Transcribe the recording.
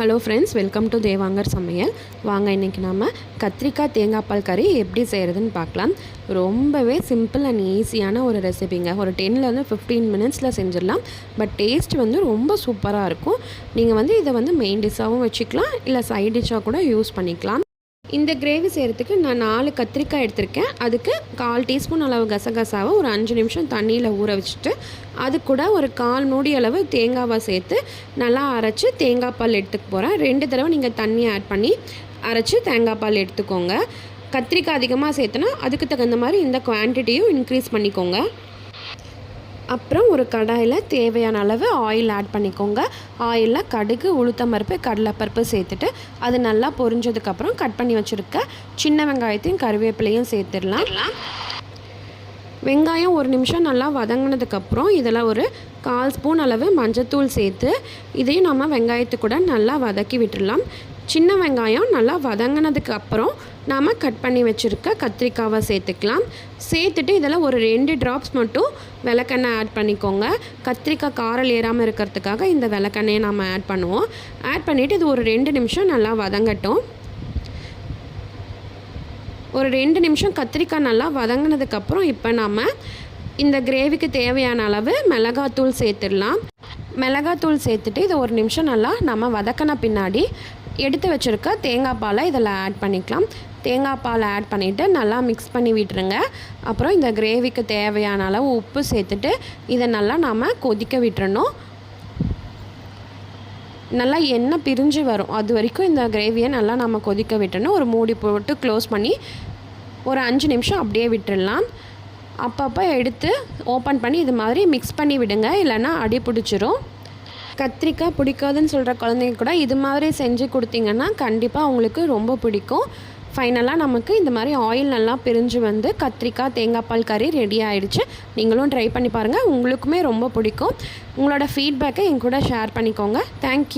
Hello friends welcome to Devangar சமையல் வாங்க இன்றைக்கி நம்ம கத்திரிக்காய் தேங்காய் பால் கறி எப்படி செய்கிறதுன்னு பார்க்கலாம். ரொம்பவே சிம்பிள் அண்ட் ஈஸியான ஒரு ரெசிபிங்க ஒரு டென்லேருந்து ஃபிஃப்டீன் மினிட்ஸில் செஞ்சிடலாம். பட் டேஸ்ட் வந்து ரொம்ப சூப்பராக இருக்கும். நீங்கள் வந்து இதை வந்து மெயின் டிஷ்ஷாகவும் வச்சுக்கலாம். இல்லை சைட் டிஷ்ஷாக கூட யூஸ் பண்ணிக்கலாம். இந்த கிரேவி செய்கிறதுக்கு நான் நாலு கத்திரிக்காய் எடுத்திருக்கேன். அதுக்கு கால் டீஸ்பூன் அளவு கசகசாவை ஒரு அஞ்சு நிமிஷம் தண்ணியில் ஊற வச்சுட்டு அது கூட ஒரு கால் மூடி அளவு தேங்காவை சேர்த்து நல்லா அரைச்சி தேங்காய் பால் எடுத்துக்க போகிறேன் ரெண்டு தடவை நீங்கள் தண்ணி ஆட் பண்ணி அரைச்சி தேங்காய் பால் எடுத்துக்கோங்க. கத்திரிக்காய் அதிகமாக சேர்த்தனா அதுக்கு தகுந்த மாதிரி இந்த குவான்டிட்டியும் இன்க்ரீஸ் பண்ணிக்கோங்க. அப்புறம் ஒரு கடாயில் தேவையான அளவு ஆயில் ஆட் பண்ணிக்கோங்க. ஆயிலில் கடுகு உளுத்தம்பருப்பு கடலைப்பருப்பு சேர்த்துட்டு அது நல்லா பொரிஞ்சதுக்கப்புறம் கட் பண்ணி வச்சுருக்க சின்ன வெங்காயத்தையும் கருவேப்பிலையும் சேர்த்துடலாம். வெங்காயம் ஒரு நிமிஷம் நல்லா வதங்கினதுக்கப்புறம் இதில் ஒரு கால் ஸ்பூன் அளவு மஞ்சத்தூள் சேர்த்து இதையும் நம்ம வெங்காயத்துக்கூட நல்லா வதக்கி விட்டுடலாம். சின்ன வெங்காயம் நல்லா வதங்கினதுக்கு அப்புறம் நாம் கட் பண்ணி வச்சுருக்க கத்திரிக்காவை சேர்த்துக்கலாம். சேர்த்துட்டு இதில் ஒரு ரெண்டு ட்ராப்ஸ் மட்டும் விளக்கெண்ணெய் ஆட் பண்ணிக்கோங்க. கத்திரிக்காய் காரல் ஏறாமல் இருக்கிறதுக்காக இந்த விளக்கெண்ணையை நாம் ஆட் பண்ணுவோம். ஆட் பண்ணிவிட்டு இது ஒரு ரெண்டு நிமிஷம் நல்லா வதங்கட்டும். ஒரு ரெண்டு நிமிஷம் கத்திரிக்காய் நல்லா வதங்கினதுக்கப்புறம் இப்போ நம்ம இந்த கிரேவிக்கு தேவையான அளவு மிளகாத்தூள் சேர்த்துடலாம். மிளகாத்தூள் சேர்த்துட்டு இதை ஒரு நிமிஷம் நல்லா நம்ம வதக்கின பின்னாடி எடுத்து வச்சுருக்க தேங்காய் பாலை இதில் ஆட் பண்ணிக்கலாம். தேங்காய் பால் ஆட் பண்ணிவிட்டு நல்லா மிக்ஸ் பண்ணி விட்டுருங்க. அப்புறம் இந்த கிரேவிக்கு தேவையான அளவு உப்பு சேர்த்துட்டு இதை நல்லா நாம் கொதிக்க விட்டுறணும். நல்லா எண்ணெய் பிரிஞ்சு வரும். அது வரைக்கும் இந்த கிரேவியை நல்லா நம்ம கொதிக்க விட்டுணும் ஒரு மூடி போட்டு க்ளோஸ் பண்ணி ஒரு அஞ்சு நிமிஷம் அப்படியே விட்டுடலாம் அப்பப்போ எடுத்து ஓப்பன் பண்ணி இது மாதிரி மிக்ஸ் பண்ணி விடுங்க. இல்லைன்னா அடி பிடிச்சிரும். கத்திரிக்காய் பிடிக்காதுன்னு சொல்கிற குழந்தைங்க கூட இது மாதிரி செஞ்சு கொடுத்தீங்கன்னா கண்டிப்பாக அவங்களுக்கு ரொம்ப பிடிக்கும். ஃபைனலாக நமக்கு இந்த மாதிரி ஆயில் நல்லா பிரிஞ்சு வந்து கத்திரிக்காய் தேங்காய் பால் கறி ரெடி ஆகிடுச்சு நீங்களும் ட்ரை பண்ணி பாருங்கள் உங்களுக்குமே ரொம்ப பிடிக்கும். உங்களோட ஃபீட்பேக்கை என் கூட ஷேர் பண்ணிக்கோங்க. தேங்க்யூ